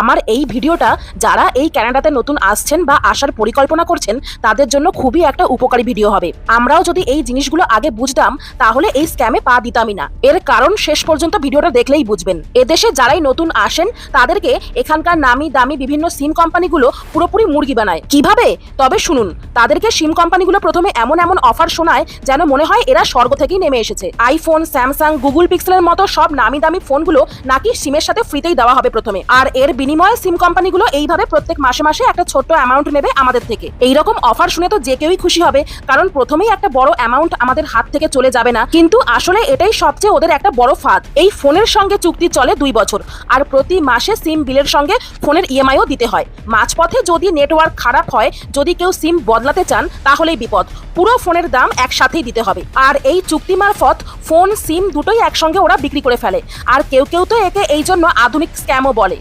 আমার এই ভিডিওটা যারা এই ক্যানাডাতে নতুন আসছেন বা আসার পরিকল্পনা করছেন, তাদের জন্য খুবই একটা উপকারী ভিডিও হবে। আমরাও যদি এই জিনিসগুলো আগে বুঝতাম, তাহলে এই স্ক্যামে পা দিতামই না। এর কারণ শেষ পর্যন্ত ভিডিওটা দেখলেই বুঝবেন। এদেশে যারাই নতুন আসেন, তাদেরকে এখানকার নামি দামি বিভিন্ন সিম কোম্পানিগুলো পুরোপুরি মুরগি বানায়। কীভাবে? তবে শুনুন, তাদেরকে সিম কোম্পানিগুলো প্রথমে এমন এমন অফার শোনায় যেন মনে হয় এরা স্বর্গ থেকেই নেমে এসেছে। আইফোন স্যামসাং গুগল পিক্সেলের মতো সব নামি দামি ফোনগুলো নাকি সিমের সাথে ফ্রিতেই দেওয়া হবে প্রথমে। আর এর বিনিময়ে সিম কোম্পানিগুলো এইভাবে প্রত্যেক মাসে মাসে একটা ছোট্ট অ্যামাউন্ট নেবে আমাদের থেকে। এইরকম অফার শুনে তো যে কেউই খুশি হবে, কারণ প্রথমেই একটা বড় অ্যামাউন্ট আমাদের হাত থেকে চলে যাবে না। কিন্তু আসলে এটাই সবচেয়ে ওদের একটা বড় ফাঁদ। এই ফোনের সঙ্গে চুক্তি চলে দুই বছর, আর প্রতি মাসে সিম বিলের সঙ্গে ফোনের ইএমআইও দিতে হয়। মাঝপথে যদি নেটওয়ার্ক খারাপ হয়, যদি কেউ সিম বদলাতে চান, তাহলেই বিপদ। পুরো ফোনের দাম একসাথেই দিতে হবে। আর এই চুক্তি মারফত ফোন, সিম দুটোই একসঙ্গে ওরা বিক্রি করে ফেলে। আর কেউ কেউ তো একে এই জন্য আধুনিক স্ক্যামও বলে।